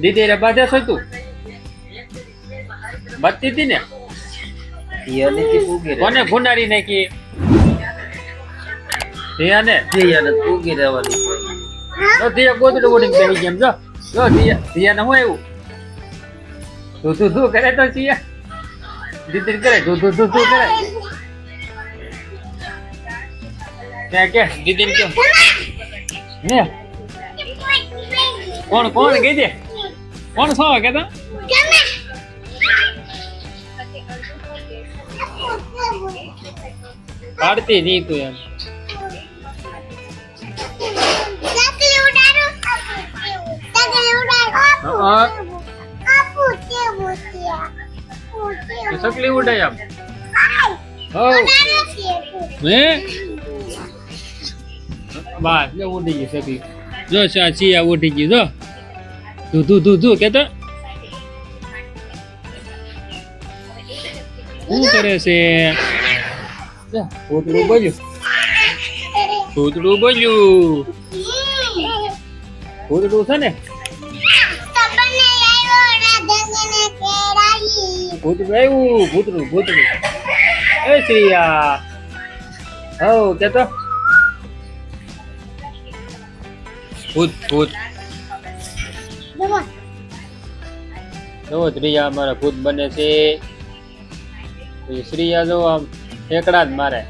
દીદી રે બાધે છો તું? બત્તી હતી ને યાને થી રે કોને ગુનારી નાખી? ધીયા ને જે યાને પૂગી રહેવાની. તો ધીયા ગોદડું ઉડીને બેહી જેમ જો. જો ધીયા ધીયા ને હું એવું તું તું તું કરે તો છીએ દીદી કરે તું તું તું તું કરે. ત્યાં કે દીદી ને કેમ ને? કોણ કોણ? દે કોણ છો કે તો પાડતી નહીં તું એમ. સકલી ઉડે એમ હો હે. બસ જો ઉડી ગઈ સકલી જો ચા ચિયા ઉડી ગઈ જો. તું તું તું તું કે તો શું કરે છે જા, ભૂતડું બોલ્યું ભૂતડું બોલ્યું ભૂતડું છે ને ભૂતડું આવ્યું ભૂતડું ભૂતડું એ શ્રીયા હવ કે તો ભૂત ભૂત જો ત્રીજા અમારા ભૂત બને છે. શ્રીયા જો આમ ઠેકડા જ મારે.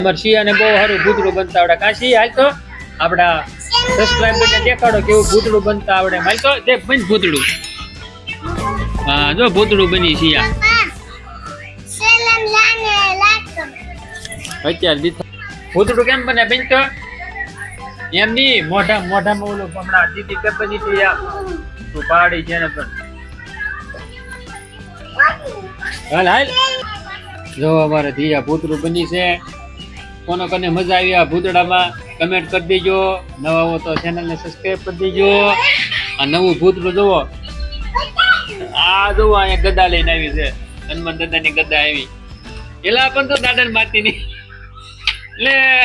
અમારા શિયાને બહુ સારું ભૂતડું બનતા આવડે. કાશી હાલ તો આપડા સબસ્ક્રાઇબર ને દેખાડો કેવું ભૂતડું બનતા આવડે. હાલ તો દેખ, બન ભૂતડું. હા, જો ભૂતડું બની શિયા. અત્યારે દીધા. ભૂતડું કેમ બને બેન તો? એમ નહીં, મોઢા, મોઢામાં ઓલું હમણાં દીદી કે હતી યાર તું પાડી છે ને હાલ હાલ. જો અમારે ધીયા ભૂતરું બની છે. કોનો કોને મજા આવી આ ભૂતડામાં કમેન્ટ કરી દેજો. નવા હો તો ચેનલને સબસ્ક્રાઇબ કરી દેજો. આ નવું ભૂતરું જુઓ. આ જુઓ, અહીંયા ગદા લઈને આવી છે. હનુમાન દાદાની ગદા આવી. એલા પણ તો દાદાને માતી નહીં. લે.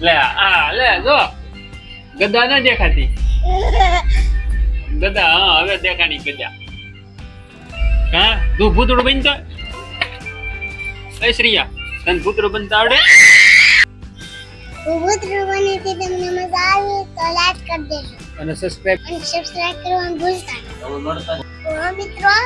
લે, આ, લે, જો. ગદા ના દેખાતી. ગદા હા હવે દેખાણી ગદા. હા તું ભૂતડું બનતો? એ શ્રીયા તને ભૂતડું બનતા આવડે? તમને મજા આવી તો લાઈક કરી દેજો. અને સબસ્ક્રાઇબ અને સબસ્ક્રાઇબ કરવાનું ભૂલતા નહીં. હવે મળતા મિત્રો